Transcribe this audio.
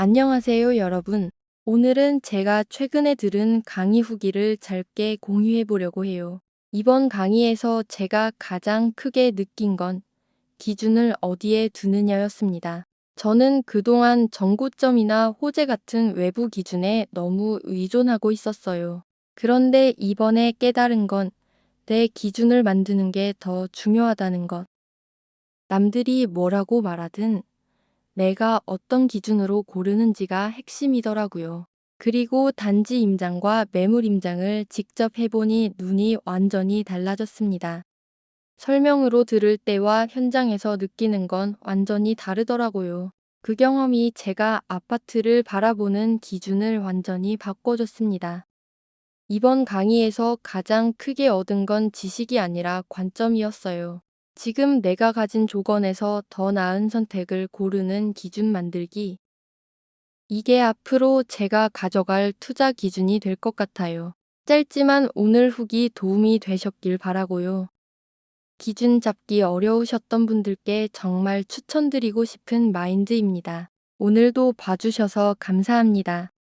안녕하세요, 여러분. 오늘은 제가 최근에 들은 강의 후기를 짧게 공유해 보려고 해요. 이번 강의에서 제가 가장 크게 느낀 건 기준을 어디에 두느냐였습니다. 저는 그동안 정고점이나 호재 같은 외부 기준에 너무 의존하고 있었어요. 그런데 이번에 깨달은 건 내 기준을 만드는 게 더 중요하다는 것. 남들이 뭐라고 말하든 내가 어떤 기준으로 고르는지가 핵심이더라고요. 그리고 단지 임장과 매물 임장을 직접 해보니 눈이 완전히 달라졌습니다. 설명으로 들을 때와 현장에서 느끼는 건 완전히 다르더라고요. 그 경험이 제가 아파트를 바라보는 기준을 완전히 바꿔줬습니다. 이번 강의에서 가장 크게 얻은 건 지식이 아니라 관점이었어요. 지금 내가 가진 조건에서 더 나은 선택을 고르는 기준 만들기. 이게 앞으로 제가 가져갈 투자 기준이 될 것 같아요. 짧지만 오늘 후기 도움이 되셨길 바라고요. 기준 잡기 어려우셨던 분들께 정말 추천드리고 싶은 마인드입니다. 오늘도 봐주셔서 감사합니다.